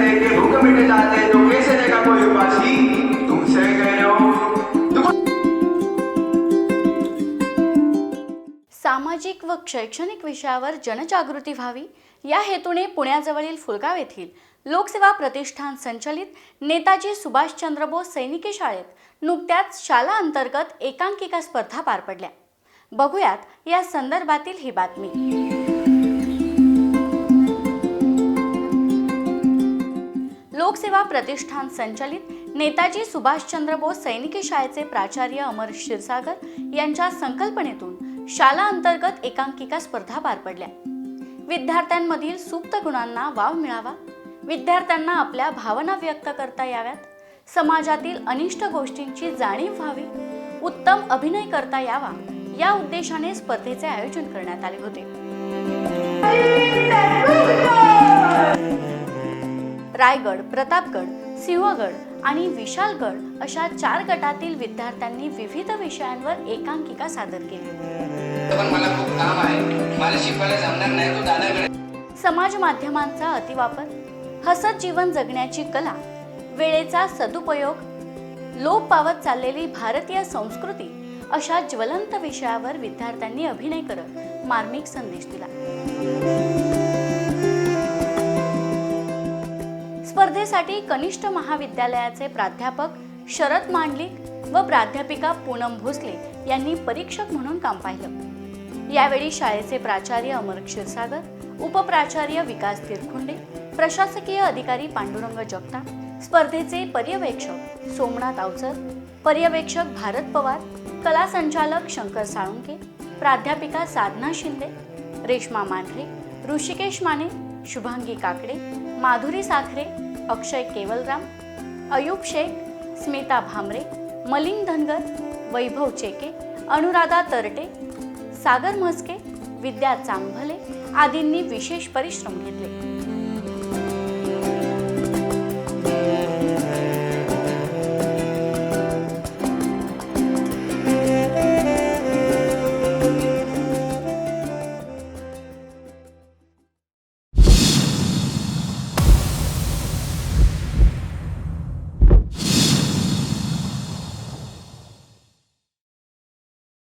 के भूख मिट जाते तो कैसे देगा कोई उपासी? तुमसे हो सामाजिक व शैक्षणिक विषयावर जनजागृती व्हावी. या हेतूने पुण्याजवळील फुलगाव येथील लोकसेवा प्रतिष्ठान संचलित नेताजी सुभाषचंद्र बोस सैनिकी शाळेत नुकत्याच शाला अंतर्गत एकांकिका स्पर्धा पार पडल्या. बघूयात या संदर्भातील ही बातमी. लोकसेवा प्रतिष्ठान संचलित नेताजी सुभाषचंद्र बोस सैनिकी शाळेचे प्राचार्य अमर क्षीरसागर यांच्या संकल्पनेतून शाला अंतर्गत एकांकिका स्पर्धा पार पडल्या. विद्यार्थ्यांमधील सुप्त गुणांना वाव मिळावा विद्यार्थ्यांना आपल्या भावना व्यक्त करता याव्यात समाजातील अनिष्ट गोष्टींची जाणीव व्हावी उत्तम अभिनय करता यावा या उद्देशाने स्पर्धेचे आयोजन करण्यात आले होते. रायगड प्रतापगड सिंहगड आणि विशालगड अशा चार गटातील विद्यार्थ्यांनी विविध विषयांवर एकांकिका सादर केली. समाज माध्यमांचा अतिवापर हसत जीवन जगण्याची कला वेळेचा सदुपयोग लोप पावत चाललेली भारतीय संस्कृती अशा ज्वलंत विषयावर विद्यार्थ्यांनी अभिनय करत मार्मिक संदेश दिला. स्पर्धेसाठी कनिष्ठ महाविद्यालयाचे प्राध्यापक शरद मांडलिक व प्राध्यापिका पूनम भोसले यांनी परीक्षक म्हणून काम पाहिलं. यावेळी शाळेचे प्राचार्य अमर क्षीरसागर उपप्राचार्य विकास तिरखुंडे प्रशासकीय अधिकारी पांडुरंग जगताप स्पर्धेचे पर्यवेक्षक सोमनाथ अवचर पर्यवेक्षक भारत पवार कला संचालक शंकर साळुंके प्राध्यापिका साधना शिंदे रेश्मा मांढरे ऋषिकेश माने शुभांगी काकडे माधुरी साखरे अक्षय केवलराम अयूब शेख स्मिता भामरे मलिंग धनगर वैभव चेके अनुराधा तरटे सागर म्हस्के विद्या चांभले आदींनी विशेष परिश्रम घेतले.